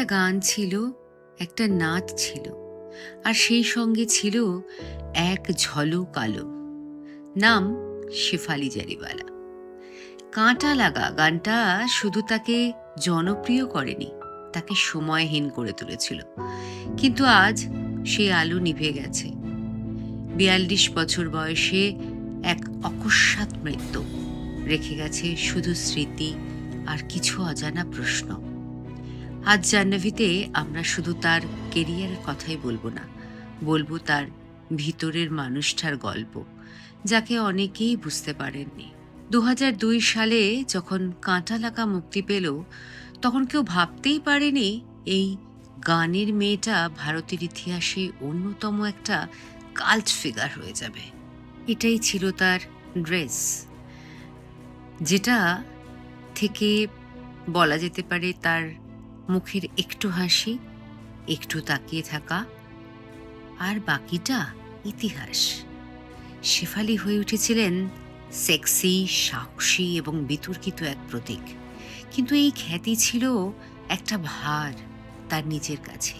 একটা গান ছিল, একটা নাচ ছিল, আর সেই সঙ্গে ছিল এক ঝলক আলো নাম শেফালি জারিওয়ালা। কাঁটা লাগা গানটা শুধু তাকে জনপ্রিয় করেনি, তাকে সময়হীন করে তুলেছিল। কিন্তু আজ সেই আলো নিভে গেছে। বিয়াল্লিশ বছর বয়সে এক অকস্মাৎ মৃত্যু রেখে গেছে শুধু স্মৃতি আর কিছু অজানা প্রশ্ন। আজ জাহ্নবীতে আমরা শুধু তার কেরিয়ারের কথাই বলব না, বলব তার ভিতরের মানুষটার গল্প, যাকে অনেকেই বুঝতে পারেননি। দু সালে যখন কাঁটা লাগা মুক্তি পেল, তখন কেউ ভাবতেই পারেনি এই গানের মেয়েটা ভারতের ইতিহাসে অন্যতম একটা কাল্ট ফিগার হয়ে যাবে। এটাই ছিল তার ড্রেস যেটা থেকে বলা যেতে পারে তার মুখের একটু হাসি, একটু তাকিয়ে থাকা, আর বাকিটা ইতিহাস। শেফালি হয়ে উঠেছিলেন সেক্সি, সাহসী এবং বিতর্কিত এক প্রতীক। কিন্তু এই খ্যাতি ছিল একটা ভার তার নিজের কাছে।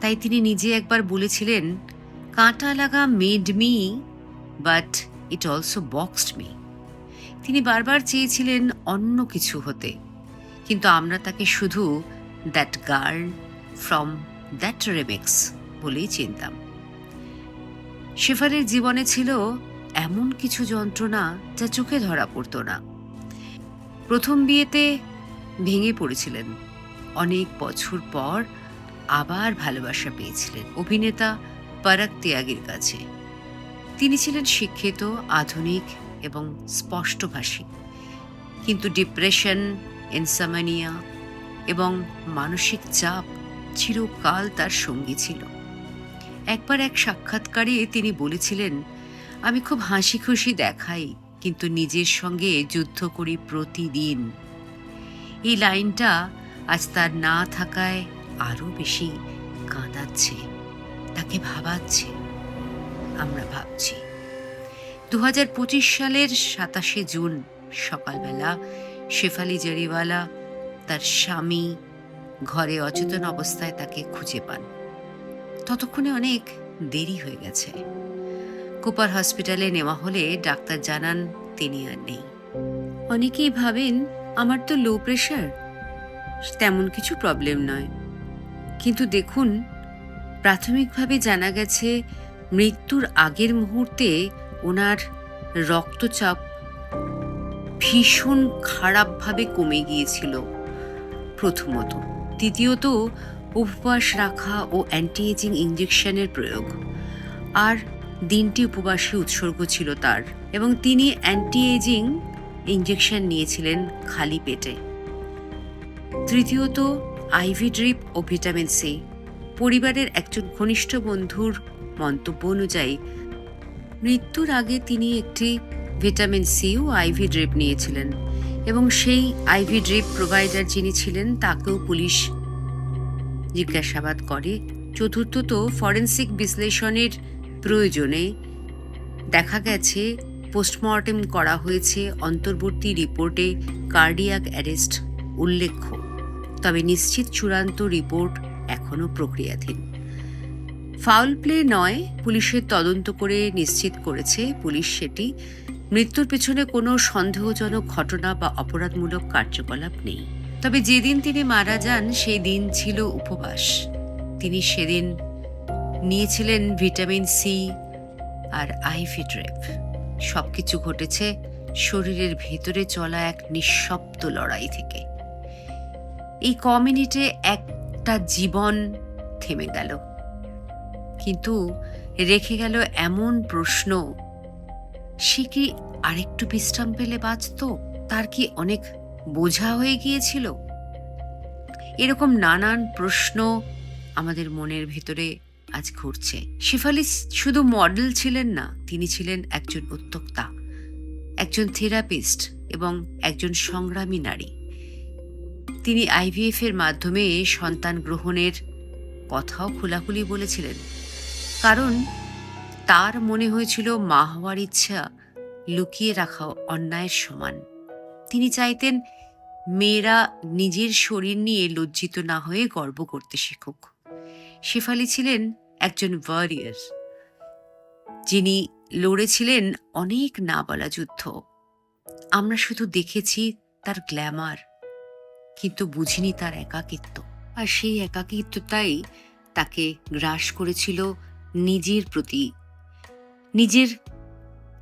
তাই তিনি নিজে একবার বলেছিলেন, Kaanta Laga made me but it also boxed me তিনি বারবার চেয়েছিলেন অন্য কিছু হতে, কিন্তু আমরা তাকে শুধু that girl from that remix বলেই চিনতাম। শেফারের জীবনে ছিল এমন কিছু যন্ত্রণা যা চোখে ধরা পড়তো না। প্রথম বিয়েতে ভেঙে পড়েছিলেন। অনেক বছর পর আবার ভালোবাসা পেয়েছিলেন অভিনেতা পারাক ত্যাগের কাছে। তিনি ছিলেন শিক্ষিত, আধুনিক এবং স্পষ্টভাষী কিন্তু ডিপ্রেশন ইনসামানিয়া এবং মানসিক চাপ চিরকাল তার সঙ্গী ছিল। একবার এক সাক্ষাৎকারে তিনি বলেছিলেন, আমি খুব হাসি খুশি দেখাই, কিন্তু নিজের সঙ্গে যুদ্ধ করি প্রতিদিন। এই লাইনটা আজ তার না থাকায় আরও বেশি কাঁদাচ্ছে, তাকে ভাবাচ্ছে, আমরা ভাবছি। দু হাজার পঁচিশ সালের সাতাশে জুন সকালবেলা শেফালি জরিওয়ালা তার স্বামী ঘরে অচেতন অবস্থায় তাকে খুঁজে পান। ততক্ষণে অনেক দেরি হয়ে গেছে। কুপার হসপিটালে নেওয়া হলে ডাক্তার জানান, তিনি আর নেই। অনেকেই ভাবেন, আমার তো লো প্রেশার তেমন কিছু প্রবলেম নয়। কিন্তু দেখুন, প্রাথমিকভাবে জানা গেছে, মৃত্যুর আগের মুহূর্তে ওনার রক্তচাপ ভীষণ খারাপভাবে কমে গিয়েছিল। প্রথমত। দ্বিতীয়ত, উপবাস রাখা ও অ্যান্টি এজিং ইঞ্জেকশনের প্রয়োগ। আর দিনটি উপবাসী উৎসর্গ ছিল তার। এবং তিনি অ্যান্টি এজিং ইঞ্জেকশন নিয়েছিলেন খালি পেটে। তৃতীয়ত আইভি ড্রিপ ও ভিটামিন সি পরিবারের একজন ঘনিষ্ঠ বন্ধুর মন্তব্য অনুযায়ী, মৃত্যুর আগে তিনি একটি ভিটামিন সি ও আইভি ড্রিপ নিয়েছিলেন। এবং সেই আইভি ড্রিপ প্রোভাইডার যিনি ছিলেন, তাকেও পুলিশ জিজ্ঞাসাবাদ করে। চতুর্থত ফরেন্সিক বিশ্লেষণের প্রয়োজনে দেখা গেছে পোস্টমর্টেম করা হয়েছে অন্তর্বর্তী রিপোর্টে কার্ডিয়াক অ্যারেস্ট উল্লেখ্য। তবে নিশ্চিত চূড়ান্ত রিপোর্ট এখনও প্রক্রিয়াধীন। ফাউল প্লে নয়, পুলিশের তদন্ত করে নিশ্চিত করেছে পুলিশ সেটি। মৃত্যুর পেছনে কোনো সন্দেহজনক ঘটনা বা অপরাধমূলক কার্যকলাপ নেই। তবে যেদিন তিনি মারা যান, সেই দিন ছিল উপবাস। তিনি সেদিন নিয়েছিলেন ভিটামিন সি আর আইভি ড্রেপ সবকিছু ঘটেছে শরীরের ভেতরে চলা এক নিঃশব্দ লড়াই থেকে। এই ক মিনিটে একটা জীবন থেমে গেল। কিন্তু রেখে গেল এমন প্রশ্ন সে কি আরেকটু বিশ্রাম পেলে বাঁচত? তার কি অনেক বোঝা হয়ে গিয়েছিল? এরকম নানান প্রশ্ন আমাদের মনের ভেতরে আজ ঘুরছে। শেফালি শুধু মডেল ছিলেন না, তিনি ছিলেন একজন উদ্যোক্তা, একজন থেরাপিস্ট এবং একজন সংগ্রামী নারী। তিনি আইভিএফ এর মাধ্যমে সন্তান গ্রহণের কথাও খোলাখুলি বলেছিলেন। কারণ তার মনে হয়েছিল মা হওয়ার ইচ্ছা লুকিয়ে রাখা অন্যায়ের সমান। তিনি চাইতেন মেয়েরা নিজের শরীর নিয়ে লজ্জিত না হয়ে গর্ব করতে শিখুক। শেফালি ছিলেন একজন ওয়ারিয়ার যিনি লড়েছিলেন অনেক না বলা যুদ্ধ। আমরা শুধু দেখেছি তার গ্ল্যামার কিন্তু বুঝিনি তার একাকিত্ব। আর সেই একাকিত্বটাই তাকে গ্রাস করেছিল নিজের প্রতি নিজের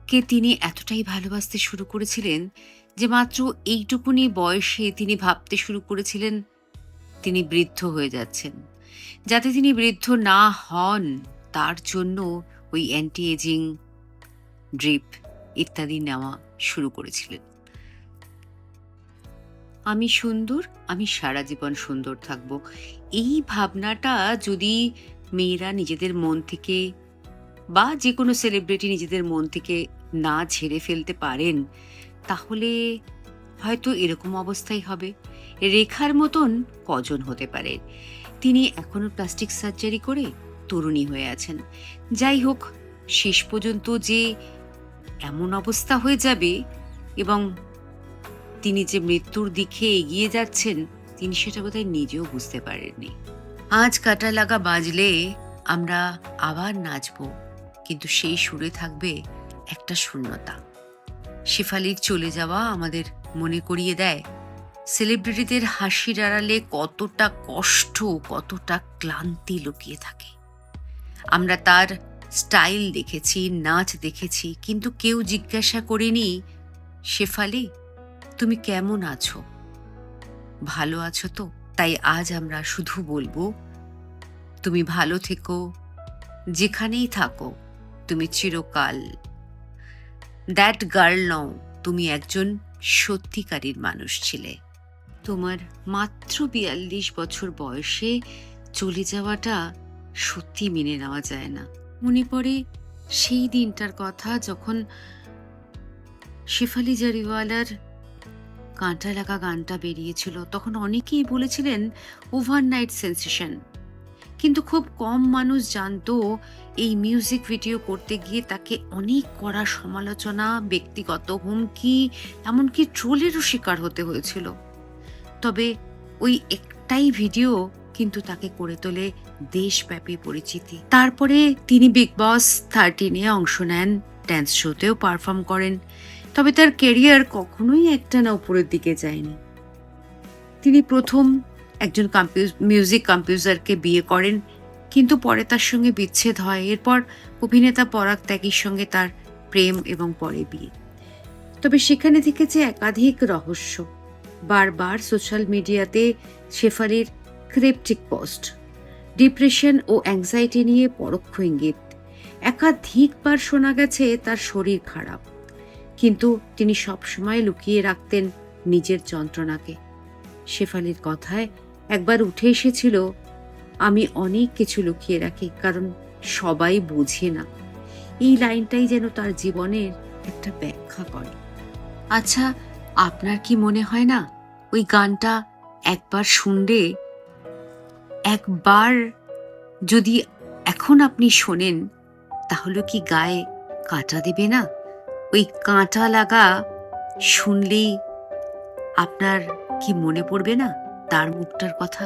কে তিনি এতটাই ভালোবাসতে শুরু করেছিলেন যে মাত্র এইটুকুনি বয়সে তিনি ভাবতে শুরু করেছিলেন তিনি বৃদ্ধ হয়ে যাচ্ছেন। যাতে তিনি বৃদ্ধ না হন, তার জন্য ওই অ্যান্টি এজিং ড্রিপ ইত্যাদি নেওয়া শুরু করেছিলেন। আমি সুন্দর, আমি সারা জীবন সুন্দর থাকব। এই ভাবনাটা যদি মেয়েরা নিজেদের মন থেকে বা যে কোনো সেলিব্রিটি নিজেদের মন থেকে না ঝেড়ে ফেলতে পারেন, তাহলে হয়তো এরকম অবস্থাই হবে। রেখার মতন কজন হতে পারে। তিনি এখনও প্লাস্টিক সার্জারি করে তরুণী হয়ে আছেন। যাই হোক, শেষ পর্যন্ত যে এমন অবস্থা হয়ে যাবে এবং তিনি যে মৃত্যুর দিকে এগিয়ে যাচ্ছেন, তিনি সেটা বোধহয় নিজেও বুঝতে পারেননি। আজ কাটা লাগা বাজলে আমরা আবার নাচবো। কিন্তু সেই সুরে থাকবে একটা শূন্যতা। শেফালির চলে যাওয়া আমাদের মনে করিয়ে দেয়, সেলিব্রিটিদের হাসির আড়ালে কতটা কষ্ট, কতটা ক্লান্তি লুকিয়ে থাকে। আমরা তার স্টাইল দেখেছি, নাচ দেখেছি, কিন্তু কেউ জিজ্ঞাসা করেনি, শেফালি, তুমি কেমন আছো? ভালো আছো তো, তাই আজ আমরা শুধু বলব, তুমি ভালো থেকো, যেখানেই থাকো। তুমি চিরকাল। দ্যাট গার্ল নও তুমি একজন সত্যিকারীর মানুষ ছিলে। তোমার মাত্র বিয়াল্লিশ বছর বয়সে চলে যাওয়াটা সত্যি মেনে নেওয়া যায় না। মনে পড়ে সেই দিনটার কথা যখন শেফালি জারিওয়ালার কাঁটা লাগা গানটা বেরিয়েছিল, তখন অনেকেই বলেছিলেন ওভারনাইট সেন্সেশন কিন্তু খুব কম মানুষ জানতো এই মিউজিক ভিডিও করতে গিয়ে তাকে অনেক কড়া সমালোচনা, ব্যক্তিগত হুমকি, এমনকি ট্রোলেরও শিকার হতে হয়েছিল। তবে ওই একটাই ভিডিও কিন্তু তাকে করে তোলে দেশব্যাপী পরিচিতি। তারপরে তিনি বিগ বস থার্টিনে অংশ নেন ড্যান্স শোতেও পারফর্ম করেন। তবে তার কেরিয়ার কখনোই একটা না উপরের দিকে যায়নি। তিনি প্রথম একজন মিউজিক কম্পিউজারকে বিয়ে করেন, কিন্তু পরে তার সঙ্গে বিচ্ছেদ হয়। এরপর অভিনেতা পরাগ ত্যাগীর সঙ্গে তার প্রেম এবং পরে বিয়ে। তবে সেখানে থেকেছে একাধিক রহস্য। বারবার সোশ্যাল মিডিয়াতে শেফালির ক্রিপ্টিক পোস্ট ডিপ্রেশন ও অ্যাংজাইটি নিয়ে পরোক্ষ ইঙ্গিত। একাধিকবার শোনা গেছে তার শরীর খারাপ, কিন্তু তিনি সবসময় লুকিয়ে রাখতেন নিজের যন্ত্রণাকে। শেফালির কথায় একবার উঠে এসেছিল, আমি অনেক কিছু লুকিয়ে রাখি, কারণ সবাই বোঝে না। এই লাইনটাই যেন তার জীবনের একটা ব্যাখ্যা করে। আচ্ছা আপনার কি মনে হয় না, ওই গানটা একবার শুনলে, একবার যদি এখন আপনি শোনেন, তাহলে কি গায়ে কাঁটা দেবে না? ওই কাঁটা লাগা শুনলেই আপনার কি মনে পড়বে না? তার মুখটার কথা।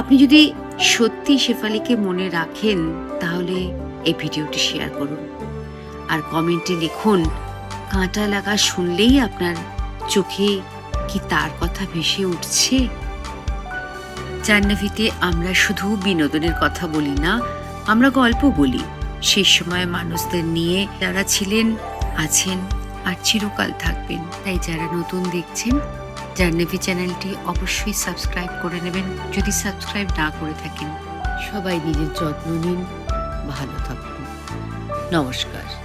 আপনি যদি সত্যি শেফালিকে মনে রাখেন তাহলে এই ভিডিওটি শেয়ার করুন। আর কমেন্টে লিখুন কাঁটা লাগা শুনলেই আপনার চোখে কি তার কথা ভেসে উঠছে? জাহ্নবীতে আমরা শুধু বিনোদনের কথা বলি না, আমরা গল্প বলি। সেই সময় মানুষদের নিয়ে যারা ছিলেন, আছেন আর চিরকাল থাকবেন। তাই যারা নতুন দেখছেন, জাহ্নবী চ্যানেলটি অবশ্যই সাবস্ক্রাইব করে নেবেন। যদি সাবস্ক্রাইব না করে থাকেন, সবাই নিজের যত্ন নিন। ভালো থাকুন। নমস্কার।